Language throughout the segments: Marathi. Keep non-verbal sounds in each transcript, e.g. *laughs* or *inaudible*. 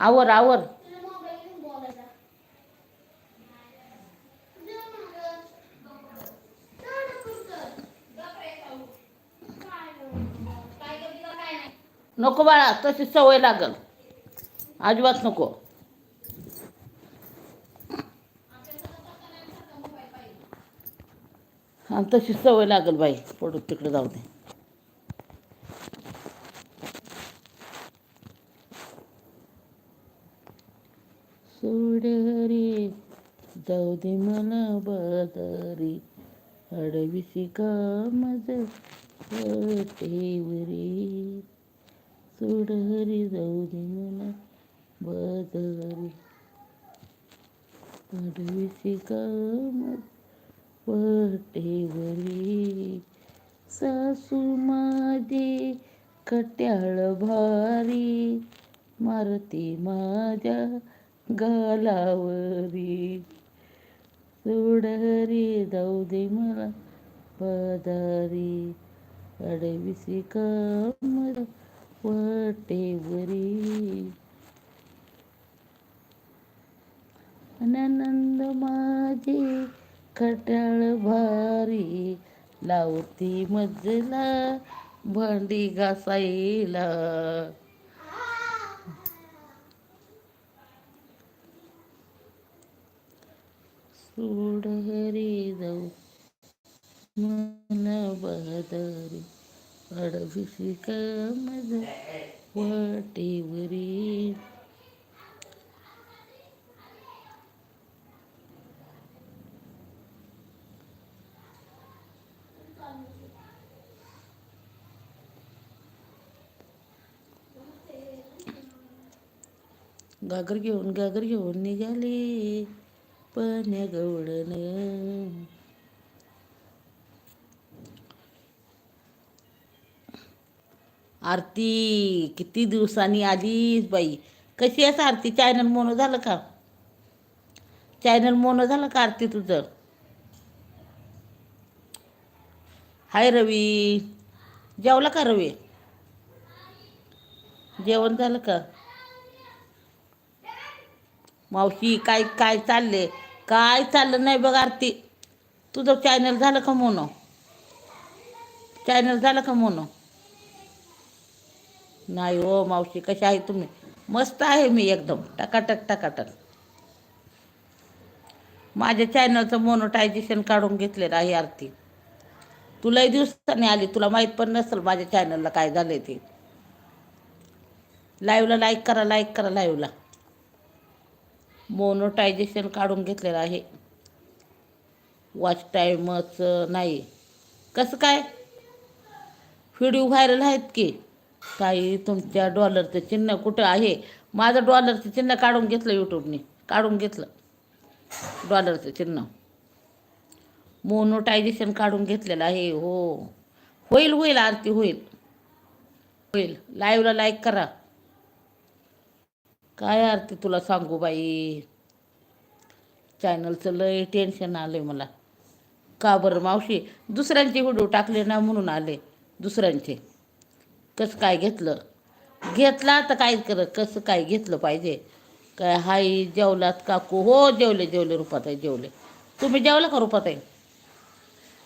आवर आवर. नको बाळा तशी सवय लागल. अजिबात नको. आणि तशी सवय लागल बाई. पडू तिकडे जाऊ दे सोड रे जाऊ दे मला बाजारी अडविसी का मज वाटेवरी सोड रे जाऊ दे मला बदरी पडवी शिकाम मज सासू माझी कट्याळ भारी मारती माझ्या गालावरी. सोड रे जाऊ दे मला बाजारी अडविसी कमर वटेवरी. वाटेवरी माझे खटाळ भारी लावती मजला भांडी घासायला. सोड हरी जाऊ. मला बहादारी अडविशी का मज वाटेवरी गागर घेऊन गागर घेऊन निघाले पाण्या गवळण आरती किती दिवसांनी आलीस बाई. कशी आहेस आरती? चॅनल मोनो झालं का? चॅनल मोनो झालं का आरती तुझं? हाय रवी. जेवला का रवी? जेवण झालं का? मावशी काय काय चालले काय चाललं नाही बघ आरती. तुझं चॅनल झालं का मोनो? चॅनल झालं का मोनो? नाही हो मावशी कशी आहे तुम्ही? मस्त आहे मी एकदम. टकाटक टकाटक. माझ्या चॅनलचं मोनोटायझेशन काढून घेतलेलं आहे आरती. तुलाही दिवसांनी आली तुला माहीत पण नसेल माझ्या चॅनलला काय झालंय ते. लाईव्हला लाईक करा लाईक करा लाईव्हला मोनोटायझेशन काढून घेतलेलं आहे. वॉच टाईमच नाही. कसं काय? व्हिडिओ व्हायरल आहेत की? काही तुमच्या डॉलरचं चिन्ह कुठं आहे? माझं डॉलरचं चिन्ह काढून घेतलं यूट्यूबने काढून घेतलं. डॉलरचं चिन्ह. मोनोटायझेशन काढून घेतलेलं आहे. हो. होईल होईल आरती होईल. होईल. लाईव्हला लाईक करा. काय आरती तुला सांगू बाई? चॅनलचं लय टेन्शन आलंय मला. का बरं मावशी? दुसऱ्यांचे व्हिडिओ टाकले ना म्हणून आले. दुसऱ्यांचे. कसं काय घेतलं? घेतला तर काय कर कसं काय घेतलं पाहिजे? काय हाय जेवलात काकू? हो जेवले जेवले रुपाताई जेवले. तुम्ही जेवला का रुपाताई?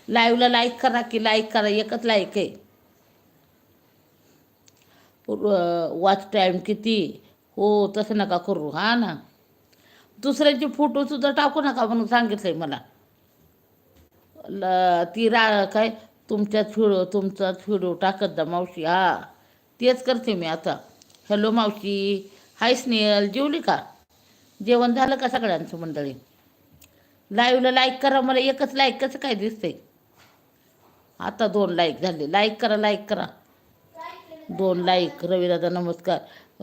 लाईव्हला लाईक करा की लाईक करा एकच लाईक आहे. वॉच टाईम किती? हो तसं नका करू हा ना? दुसऱ्यांचे फोटोसुद्धा टाकू नका म्हणून सांगितलंय मला. ल ती रा काय तुमच्याच व्हिडिओ तुमचाच व्हिडिओ टाकत जा मावशी हा. तेच करते मी आता. हॅलो मावशी हाय स्नेहल जेवली का? जेवण झालं का सगळ्यांचं मंडळी? लाईव्हला लाईक करा मला एकच लाईक कसं काय दिसतंय? आता दोन लाईक झाले. लाईक करा लाईक करा. दोन लाईक रवीदादा नमस्कार.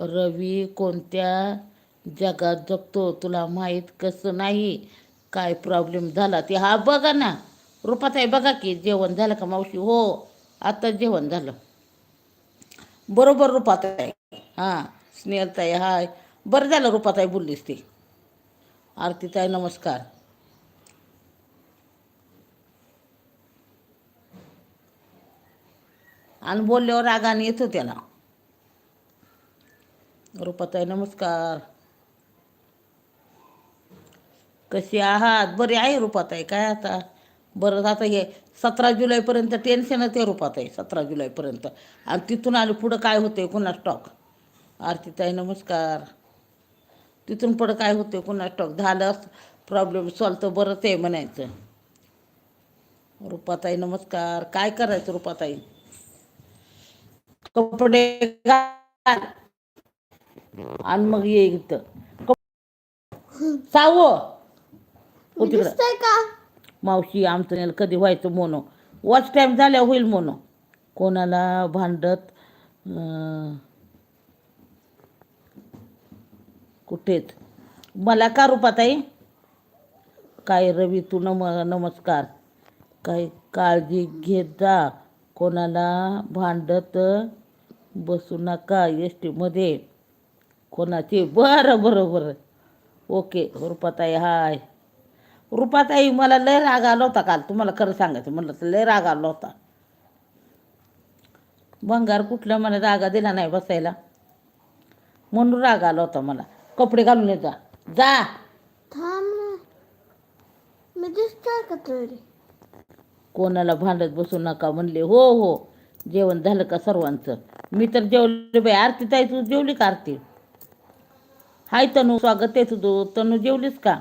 रवी कोणत्या जगात जगतो तुला माहीत कसं नाही? काय प्रॉब्लेम झाला ते? हा बघा ना. रुपाताई बघा की जेवण झालं का मावशी? हो आता जेवण झालं. बरोबर रूपात आहे. हां स्नेहलताई हाय. बरं झालं रूपात आहे बोललीस ती. आरतीताई नमस्कार. आणि बोलल्यावर रागाने येत होत्या ना. रुपाताई नमस्कार. कशी आहात? बरी आहे रुपाताई काय आता? बरं आता हे सतरा जुलैपर्यंत टेन्शनच आहे सतरा जुलैपर्यंत. आणि तिथून आलं पुढं काय होते कुणा स्टॉक आरतीताई नमस्कार. तिथून पुढं काय होते कुणा स्टॉक झालं प्रॉब्लेम सॉल्व तर बरंच आहे म्हणायचं. रुपाताई नमस्कार. काय करायचं रुपाताई? कपडे घाल. आणि मग ये इथं. सावं. हो, तिकडं. का? मावशी आमचं नेलं कधी व्हायचं मोनो वॉच टाईम झाल्या होईल मोनो कोणाला भांडत कुठेच मला का रुपाताई काय रवी तू नम नमस्कार. काय काळजी घेत जा. कोणाला भांडत बसू नका एस टीमध्ये कोणाचे? बरं बरं बरं. ओके रुपाताई हाय. रुपाताई मला लय राग आला होता काल. तुम्हाला खरं सांगायचं म्हणलं तर लय राग आला होता. भंगार कुठला मला जागा दिला नाही बसायला. म्हणून राग आला होता मला. कपडे घालून ये जा. जा. थांब ना. मी दिसतोय का तरी? कोणाला भांडत बसू नका म्हणले. हो हो. जेवण झालं का सर्वांचं? मी तर जेवले बाई. आरती ताई तू जेवली का आरती? हाय तनू स्वागत आहे तुझं. तनू जेवलीस का?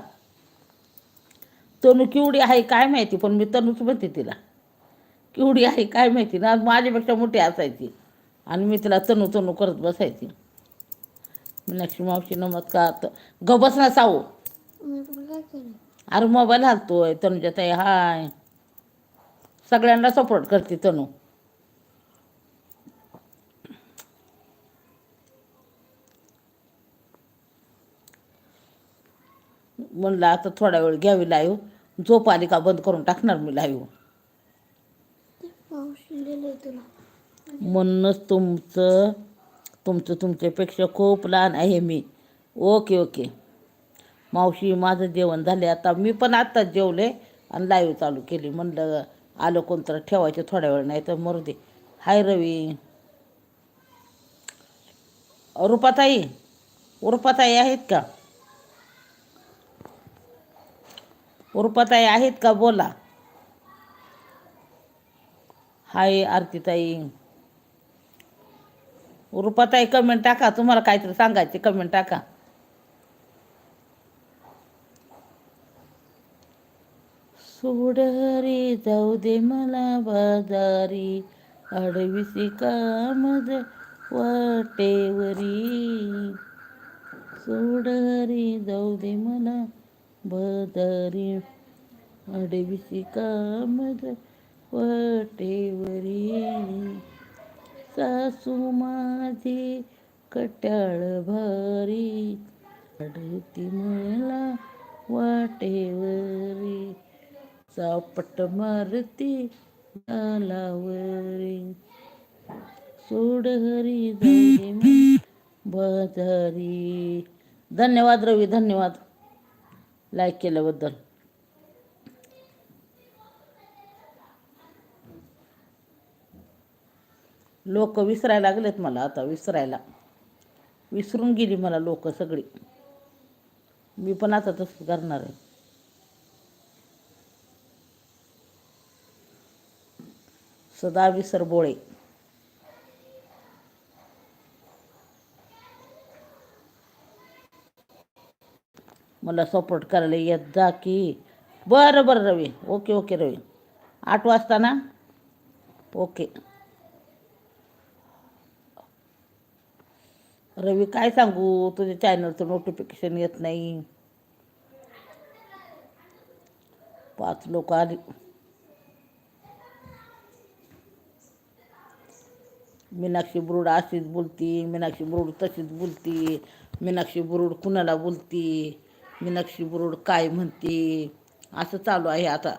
तनू किवडी आहे काय माहिती पण मी तनूच म्हणते तिला. किवडी आहे काय माहिती ना माझ्यापेक्षा मोठी असायची. आणि मी तिला तनू तनू करत बसायची. मीनाक्षी मावशी नमस्कार. तर ग बस ना अरे मोबाईल हालतोय तनुजा ताई हाय. सगळ्यांना सपोर्ट करते तनू. म्हणलं आता थोडा वेळ घ्यावी लाईव्ह झोप आली का बंद करून टाकणार मी लाईव्ह मावशी म्हणूनच तुमचं तुमचं तुमच्यापेक्षा खूप लहान आहे मी. ओके ओके मावशी माझं जेवण झाले आता मी पण आत्ताच जेवले आणि लाईव्ह चालू केली. म्हणलं आलं कोणतं ठेवायचं थोड्या वेळ नाही तर मरू दे. हाय रवी. रुपाताई रुपाताई आहेत का? रुपाताई आहेत का? बोला. हाय आरतीताई. रुपाताई कमेंट टाका. तुम्हाला काहीतरी सांगायचे कमेंट टाका. सोड रे जाऊ दे मला बाजारी. अडविसी कामज वाटेवरी. सोड रे जाऊ दे मला बदारी अडविसी कामज वटेवरी. सासू माझी कट्याळ भारी अडती मला वाटेवरी. चापट मारती नालावरी. सोड हरी जाऊ बाजारी. धन्यवाद रवी धन्यवाद. लाईक केल्याबद्दल. लोक विसरायला लागलेत मला आता विसरायला. विसरून गेली मला लोक सगळी. मी पण आता तसं करणार आहे. सदा विसर मला सपोर्ट करायला येत जा की. बरं बरं रवी. ओके ओके रवी. आठ वाजता ना? ओके रवी काय सांगू? तुझ्या चॅनलचं नोटिफिकेशन येत नाही. पाच लोक आली. मीनाक्षी बुरुड अशीच बोलती मीनाक्षी बुरुड तशीच बोलती मीनाक्षी बुरुड कुणाला बोलती? मीनाक्षी बुरुड काय म्हणते? असं चालू आहे आता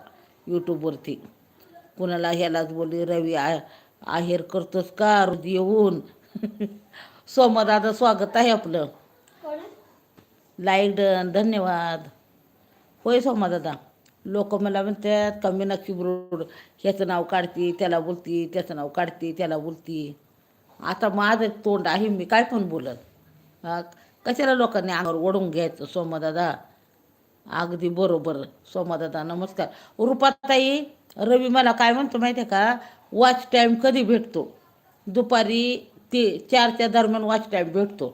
यूट्यूबवरती कुणाला ह्यालाच बोलली रवी आहेर करतोस का? रोज येऊन *laughs* सोमदादा स्वागत आहे आपलं. लाईक डन धन्यवाद. होय सोमादादा लोक मला म्हणतात का मीनाक्षी बुरुड ह्याचं नाव काढती त्याला बोलती त्याचं नाव काढती त्याला बोलती. आता माझं तोंड आहे मी काय पण बोलत. हा कशाला लोकांनी अंगावर ओढून घ्यायचं सोमदादा? अगदी बरोबर सोमदादा नमस्कार. रुपाताई रवी मला काय म्हणतो माहिती आहे का? वॉच टाईम कधी भेटतो? दुपारी ते चारच्या दरम्यान वॉच टाईम भेटतो.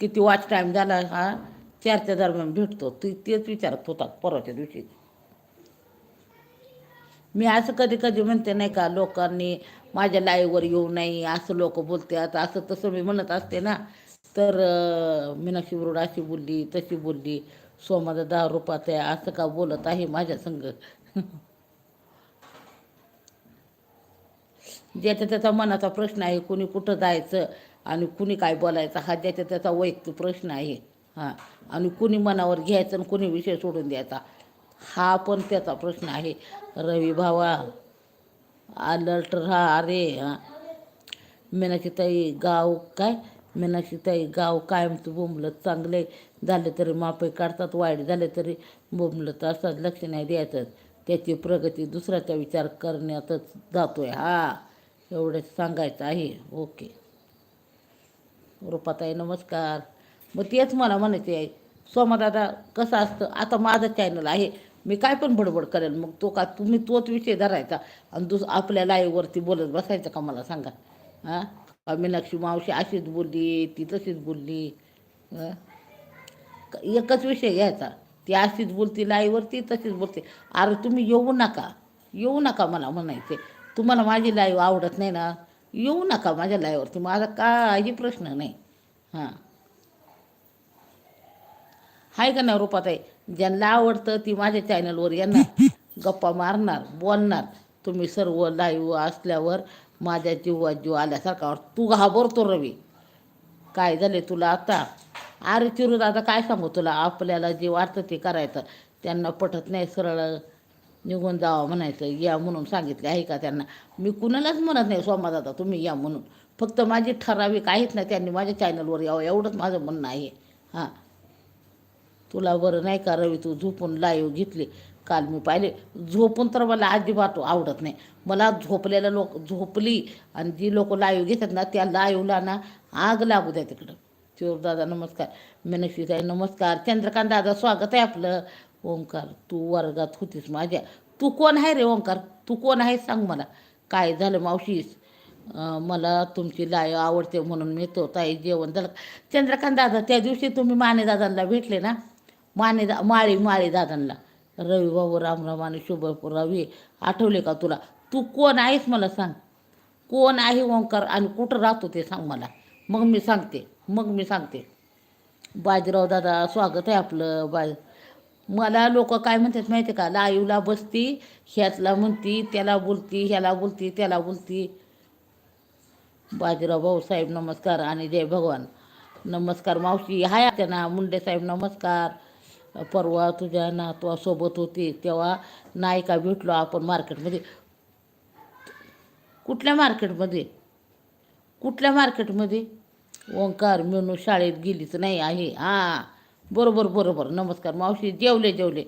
किती वॉच टाईम झाला हा? चारच्या दरम्यान भेटतो. ती तेच विचारत होता परवाच्या दिवशी. मी असं कधी कधी म्हणते नाही का लोकांनी माझ्या लाईव्हवर येऊ नाही असं लोक बोलतात असं तसं मी म्हणत असते ना. तर मीनाक्षी बुरुड अशी बोलली तशी बोलली सोमाचा दहा रुपयात आहे असं का बोलत आहे माझ्या संग? ज्याच्या त्याचा मनाचा प्रश्न आहे कुणी कुठं जायचं आणि कुणी काय बोलायचं हा ज्याच्या त्याचा वैयक्तिक प्रश्न आहे. हां. आणि कुणी मनावर घ्यायचं आणि कुणी विषय सोडून द्यायचा हा पण त्याचा प्रश्न आहे. रवी भावा अलर्ट राहा अरे हां. मीनाची ताई गाव काय? मीनाक्षी ताई गाव कायमचं बोंबलत चांगले झाले तरी मापे काढतात वाईट झाले तरी बोंबलत असतात लक्ष नाही द्यायचं. त्याची प्रगती दुसऱ्याचा विचार करण्यातच जातोय. हा एवढंच सांगायचं आहे. ओके. रुपाताई नमस्कार. मग तेच मला म्हणायचे आहे सोमादादा कसं असतं? आता माझं चॅनल आहे. मी काय पण बडबड करेल मग तो का तुम्ही तोच विषय धरायचा आणि दुस आपल्या लाईववरती बोलत बसायचं का मला सांगा? हां? मीनाक्षी मावशी अशीच बोलली ती तशीच बोलली. एकच विषय घ्यायचा. ती अशीच बोलती लाईव्हवरती तशीच बोलते. अरे तुम्ही येऊ नका. येऊ नका मला म्हणायचे. तुम्हाला माझी लाईव आवडत नाही ना? येऊ नका माझ्या लाईवरती. माझा काही प्रश्न नाही. हां. हाय का नाही रूपाताई? ज्यांना आवडतं ती माझ्या चॅनलवर येणार. गप्पा मारणार बोलणार. तुम्ही सर्व लाईव्ह असल्यावर माझ्या जीवात जीव आल्यासारखा तू घाबरतो रवी. काय झाले तुला आता? अरे चिरू दादा काय सांगू तुला? आपल्याला जे वाटतं ते करायचं. त्यांना पटत नाही सरळ निघून जावं म्हणायचं. या म्हणून सांगितले आहे का त्यांना? मी कुणालाच म्हणत नाही सोमादादा तुम्ही या म्हणून. फक्त माझी ठराविक आहेत ना त्यांनी माझ्या चॅनलवर यावं एवढंच माझं म्हणणं आहे. हां. तुला बरं नाही का रवी? तू झोपून लाईव्ह घेतली. काल मी पाहिले. झोपून तर मला अजिबात आवडत नाही. मला झोपलेल्या लोक झोपली आणि जी लोक लाईव्ह घेतात ना त्या लाईव्हला ना आग लागू द्या तिकडं. चिवर दादा नमस्कार. मीनाक्षी ताई नमस्कार. चंद्रकांत दादा स्वागत आहे आपलं. ओंकार तू वर्गात होतीस माझ्या. तू कोण आहे रे ओंकार? तू कोण आहे सांग मला. काय झालं मावशीस? मला तुमची लाईव्ह आवडते म्हणून मी तो ताई जेवण झालं. चंद्रकांत दादा त्या दिवशी तुम्ही माने दादांना भेटले ना? माने दा माळी माळी दादांना. रवी भाऊ रामराम आणि शुभ रवी आठवले का तुला? तू कोण आहेस मला सांग. कोण आहे ओंकार आणि कुठं राहतो ते सांग मला. मग मी सांगते मग मी सांगते. बाजीराव दादा स्वागत आहे आपलं. बा मला लोक काय म्हणतात माहिती आहे का? लाईवला बसती ह्यातला म्हणती त्याला बोलती ह्याला बोलती त्याला बोलती. बाजीराव भाऊसाहेब नमस्कार आणि जय भगवान. नमस्कार मावशी. हाय ना मुंडे साहेब नमस्कार. परवा तुझ्या नातवासोबत होती तेव्हा नाही का भेटलो आपण मार्केटमध्ये. कुठल्या मार्केटमध्ये? कुठल्या मार्केटमध्ये? ओंकार मेनू शाळेत गेलीच नाही आहे. हां बरोबर बरोबर. नमस्कार. मावशी जेवले जेवले.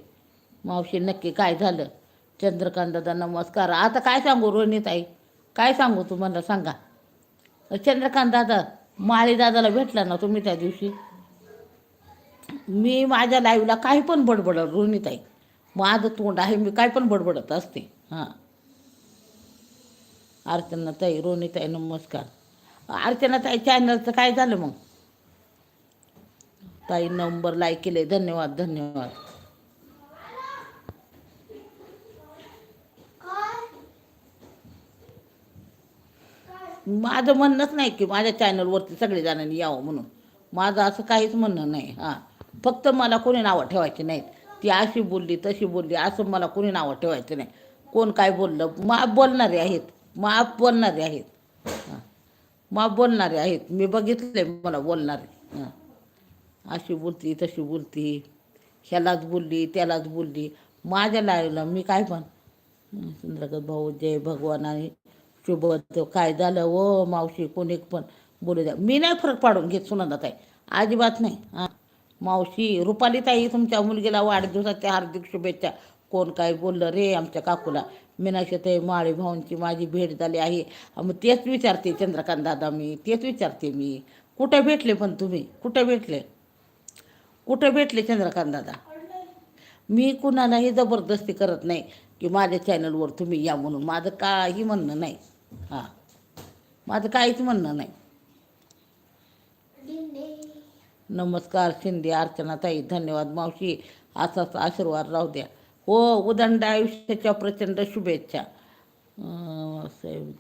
मावशी नक्की काय झालं? चंद्रकांत दादा नमस्कार. आता काय सांगू रोहिणीताई? काय सांगू तुम्हाला? सांगा. चंद्रकांत दादा माळी दादाला भेटला ना तुम्ही त्या दिवशी? मी माझ्या लाईव्हला काही पण बडबडत रोहिणीताई. माझं तोंड आहे मी काय पण बडबडत असते. हां. अर्चना ताई रोहिणीताई नमस्कार. अर्चना ताई चॅनलचं काय झालं मग? ताई नंबर लाईक केले धन्यवाद धन्यवाद. माझं म्हणणंच नाही की माझ्या चॅनलवरती सगळे जणांनी यावं म्हणून. माझं असं काहीच म्हणणं नाही हां. फक्त मला कोणी नावं ठेवायची नाहीत. ती अशी बोलली तशी बोलली असं मला कोणी नावं ठेवायचं नाही. कोण काय बोललं? माप बोलणारे आहेत. माप बोलणारे आहेत. माप बोलणारे आहेत. मी बघितले मला बोलणारे. हां. अशी बोलती तशी बोलती. ह्यालाच बोलली त्यालाच बोलली. माझ्या लाईला मी काय पण चंद्रकांत भाऊ जय भगवान आणि शुभ काय झालं? व मावशी कोणी पण बोलू द्या. मी नाही फरक पाडून घेत सुनंदा ताई अजिबात नाही. हां. मावशी रुपाली ताई तुमच्या मुलगीला वाढदिवसाच्या हार्दिक शुभेच्छा. कोण काय बोललं रे आमच्या काकूला? मीनाक्षी माळी भाऊंची माझी भेट झाली आहे. मग तेच विचारते चंद्रकांत दादा मी तेच विचारते मी. कुठं भेटले पण तुम्ही? कुठं भेटले? कुठं भेटले चंद्रकांत दादा? मी कुणालाही जबरदस्ती करत नाही की माझ्या चॅनलवर तुम्ही या म्हणून. माझं काही म्हणणं नाही. हां. माझं काहीच म्हणणं नाही. नमस्कार शिंदे अर्चनाताई धन्यवाद मावशी. असाच आशीर्वाद राहू द्या. हो उदंड आयुष्याच्या प्रचंड शुभेच्छा.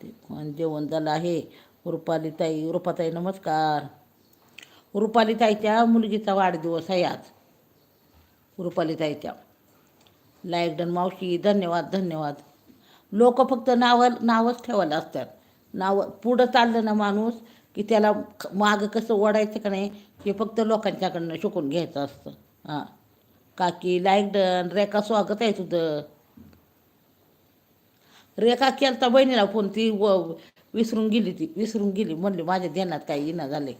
ते जेवण झालं आहे? रुपालीताई रुपाताई नमस्कार. रुपालीताईच्या मुलगीचा वाढदिवस आहे आज. रुपालीताईच्या. लायकडन मावशी धन्यवाद धन्यवाद. लोक फक्त नावं नावच ठेवायला असतात. नावं पुढं चाललं ना माणूस की त्याला मागं कसं ओढायचं का नाही हे फक्त लोकांच्याकडनं शिकून घ्यायचं असतं. हां. काकी लाईक डन रेखा स्वागत आहे तुझं. रेखा केलता बहिणीला फोन ती व विसरून गेली ती विसरून गेली. म्हणली माझ्या ध्यानात काही येणं झाले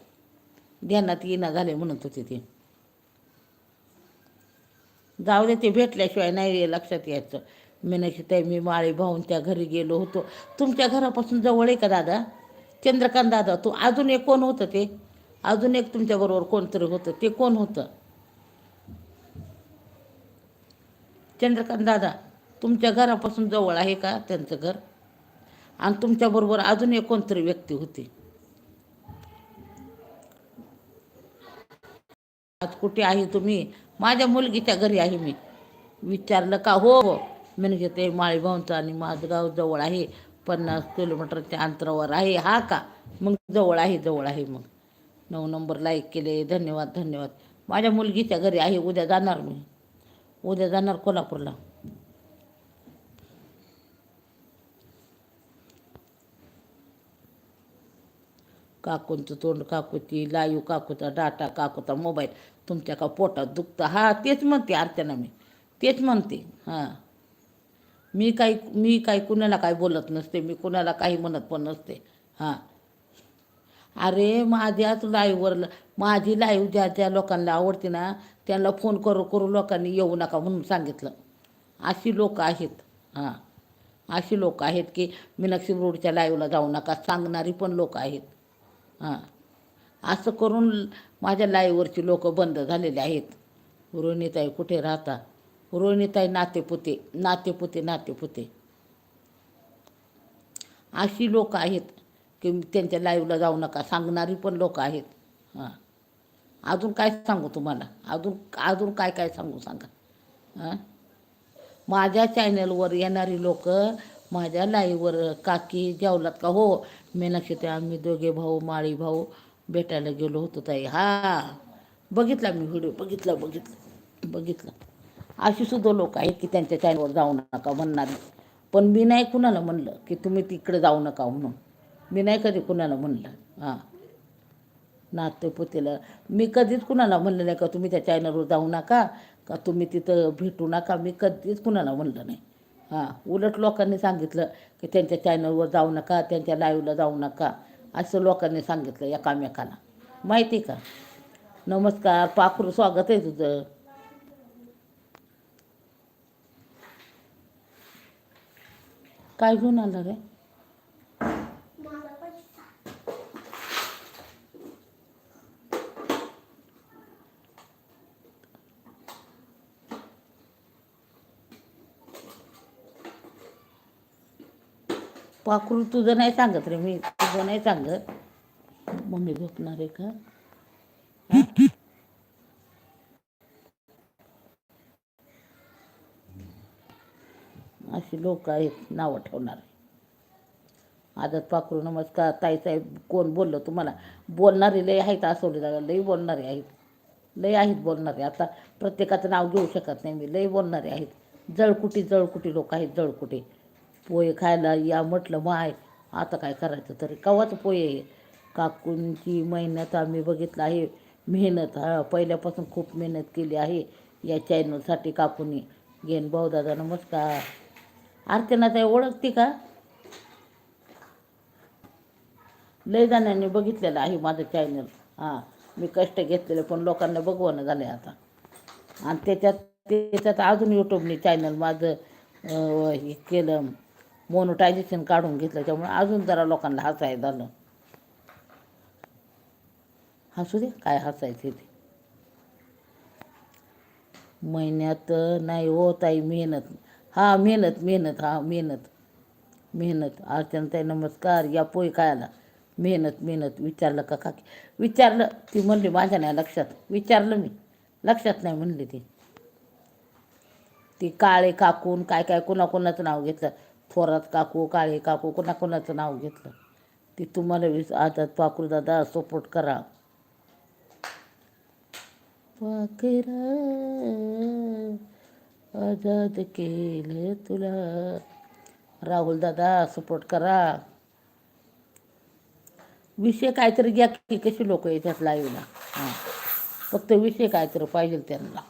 ध्यानात येणं झाले म्हणत होती ती. जाऊ दे ते भेटल्याशिवाय नाही लक्षात यायचं. मीनाक्षी ताई मी माळी भाऊंच्या घरी गेलो होतो. तुमच्या घरापासून जवळ आहे का दादा? चंद्रकांत दादा तू अजून एक कोण होतं ते? अजून एक तुमच्याबरोबर कोणतरी होतं. ते कोण होतं? चंद्रकांत दादा तुमच्या घरापासून जवळ आहे का त्यांचं घर? आणि तुमच्याबरोबर अजून एक कोणतरी व्यक्ती होती? आज कुठे आहे तुम्ही? माझ्या मुलगीच्या घरी आहे मी. विचारलं का? हो हो. म्हणजे ते माळी भाऊंचं आणि माझं गाव जवळ आहे. पन्नास किलोमीटरच्या अंतरावर आहे. हा का? मग जवळ आहे जवळ आहे मग. नऊ नंबर लाईक केले. धन्यवाद धन्यवाद. माझ्या मुलगीच्या घरी आहे. उद्या जाणार मी. उद्या जाणार कोल्हापूरला. काकूंचं तोंड काकूची लाईव काकूचा डाटा काकूचा मोबाईल. तुमच्या का पोटात दुखतं? हा तेच म्हणते अर्चना मी. तेच म्हणते. हां. मी काही मी काही कुणाला काही बोलत नसते मी कुणाला काही म्हणत पण नसते. हां. अरे माझ्याच लाईव्हवर माझी लाईव्ह ज्या ज्या लोकांना आवडते ना त्यांना फोन करू करू लोकांनी येऊ नका म्हणून सांगितलं. अशी लोक आहेत. हां. अशी लोक आहेत की मीनाक्षी रोडच्या लाईव्हला जाऊ नका सांगणारी पण लोक आहेत. हां. असं करून माझ्या लाईव्हवरची लोकं बंद झालेली आहेत. रोहिणीताई कुठे राहता? रोहिणीताई नातेपुते नातेपुते नातेपुते. अशी लोक आहेत की त्यांच्या लाईव्हला जाऊ नका सांगणारी पण लोक आहेत. हां. अजून काय सांगू तुम्हाला? अजून अजून काय काय सांगू सांगा? हां. माझ्या चॅनलवर येणारी लोक माझ्या लाईव्हवर काकी जेवलात का? हो. मेनाक्षी ते आम्ही दोघे भाऊ माळी भाऊ भेटायला गेलो होतो ताई. हा. बघितला मी व्हिडिओ बघितला बघितला बघितला. अशी सुद्धा लोक आहेत की त्यांच्या चॅनलवर जाऊ नका म्हणणार पण मी नाही कुणाला म्हणलं की तुम्ही तिकडे जाऊ नका म्हणून. मी नाही कधी कुणाला म्हणलं. हां. नातेपुतीला. मी कधीच कुणाला म्हणलं नाही का तुम्ही त्या चॅनलवर जाऊ नका का तुम्ही तिथं भेटू नका. मी कधीच कुणाला म्हणलं नाही. हां. उलट लोकांनी सांगितलं की त्यांच्या चॅनलवर जाऊ नका त्यांच्या लाईव्हला जाऊ नका. असं लोकांनी सांगितलं एकामेकाला. माहिती का? नमस्कार. पाखरू स्वागत आहे तुझं. काय घेऊन आलं रे? पाखरू तुझं नाही सांगत रे मी तुझं नाही सांगत. मम्मी झोपणार आहे का हा? अशी लोक आहेत नावं ठेवणार. आदत पाखरू नमस्कार ताईसाहेब कोण बोललं तुम्हाला? बोलणारे लय आहेत असवले जागा लई बोलणारे आहेत. लय आहेत बोलणारे. आता प्रत्येकाचं नाव घेऊ शकत नाही मी. लय बोलणारे आहेत. जळकुटी जळकुटी लोक आहेत जळकुटी. पोहे खायला या म्हटलं माय आता काय करायचं तरी? कवाचं पोहे हे काकूंची मेहनत आम्ही बघितलं आहे. मेहनत हा पहिल्यापासून खूप मेहनत केली आहे. या चॅनलसाठी काकूनी. घेन भाऊ दादा नमस्कार अर्चनाताई ओळखते का? लय जणांनी बघितलेलं आहे माझं चॅनल हां मी कष्ट घेतलेले पण लोकांना बघवणं झालं आहे आता. आणि त्याच्यात त्याच्यात अजून यूट्यूबने चॅनल माझं हे केलं मोनोटायझेशन काढून घेतलं त्यामुळे अजून जरा लोकांना हसाय झालं. हसू दे काय हसायचं ते. महिन्यात नाही हो ताई मेहनत. हा मेहनत मेहनत हा मेहनत. मेहनत अर्चनाताई नमस्कार. या पोय खायला मेहनत मेहनत. विचारलं का काकी? विचारलं. ती म्हणली माझ्या नाही लक्षात. विचारलं मी. लक्षात नाही म्हणली ती. ती काळे काकून काय काय कोणाकोणाचं नाव घेतलं. थोरात काकू काळे काकू कोणाकोणाचं नाव घेतलं. ती तुम्हाला विस आता पाकरू दादा सपोर्ट करा. पाकरा आजाद केलं तुला. राहुल दादा सपोर्ट करा. विषय काहीतरी घ्या की कशी लोक येतात लाईव्हला हां. फक्त विषय काहीतरी पाहिजे त्यांना.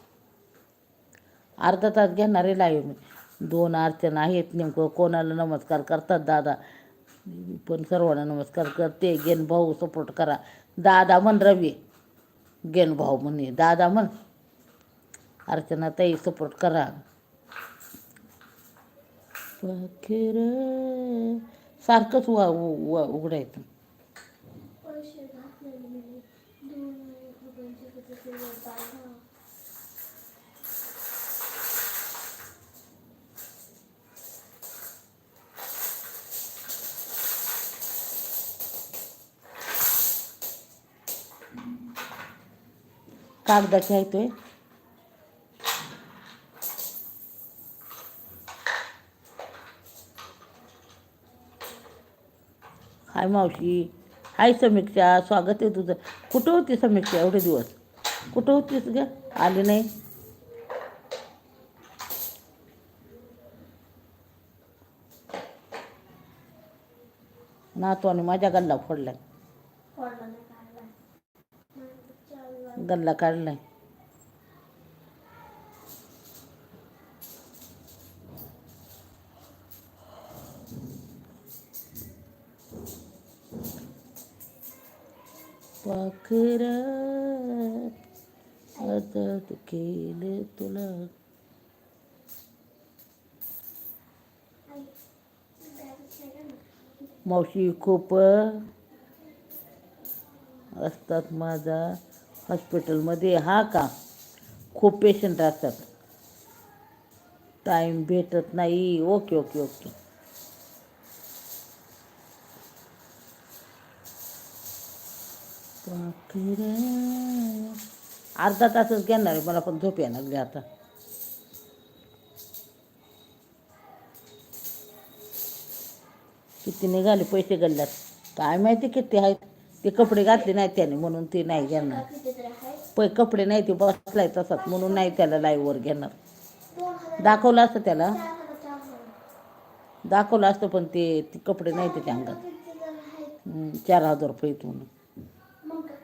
अर्धा तास घेणारे लाईव्ह मी दोन अर्चना आहेत नेमकं कोणाला नमस्कार करतात दादा? मी पण सर्वांना नमस्कार करते. गेन भाऊ सपोर्ट करा. दादा म्हण रवी. गेन भाऊ म्हणे दादा म्हण. अर्चना सपोर्ट करा. पाखेर सारखंच वा उघडायचं कागदाचे आहे हाय मावशी. हाय समीक्षा स्वागत आहे तुझं. कुठं होती समीक्षा एवढे दिवस? कुठं होतीस ग? आली नाही. नातवाने माझ्या गल्ला फोडलाय. गल्ला काढलाय. आता तू केले तुला। मावशी खूप असतात माझा हॉस्पिटलमध्ये हा का? खूप पेशंट असतात. टाईम भेटत नाही. ओके ओके ओके अर्धा तासच घेणार आहे मला पण झोप येणार लागली आता. किती निघाले पैसे गल्ल्यात? काय माहिती किती आहेत? ते कपडे घातले नाही त्याने म्हणून ते नाही घेणार. पै कपडे नाही ते बसलाय तसाच म्हणून नाही त्याला लाईव्हवर घेणार. दाखवलं असतं त्याला. दाखवलं असतं पण ते कपडे नाही त्याच्या अंगात. चार हजार रुपये म्हणून मग काय?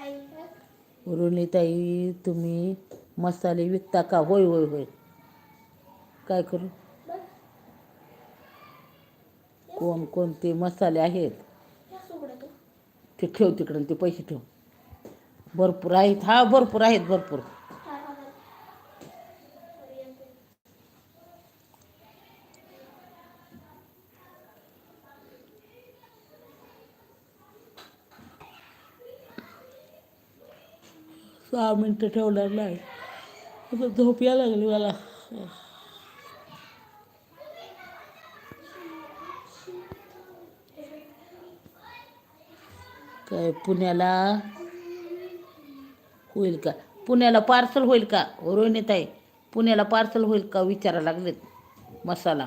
आई तुम्ही मसाले विकता का? होय होय होय. काय करू? कोण कोणते मसाले आहेत? ते ठेव तिकडं ते पैसे ठेव. भरपूर आहेत. हा भरपूर आहेत भरपूर. दहा मिनटं ठेवणार नाही. आता झोप यायला लागली मला. काय पुण्याला? होईल का? पुण्याला पार्सल होईल का? रोहिणीत आहे पुण्याला पार्सल होईल का विचारा लागलेत मसाला?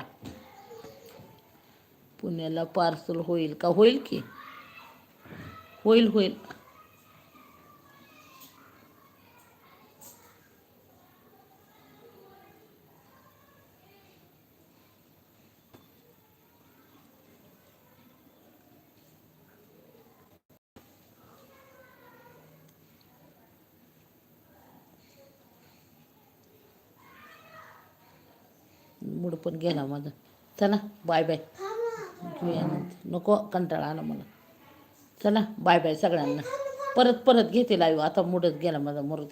पुण्याला पार्सल होईल का? होईल की? होईल होईल मूड पण गेला माझा. चला बाय बाय नको कंटाळा आला मला. चला बाय बाय सगळ्यांना. परत परत घेते लाईव्ह आता मुडत गेला माझा मुरत.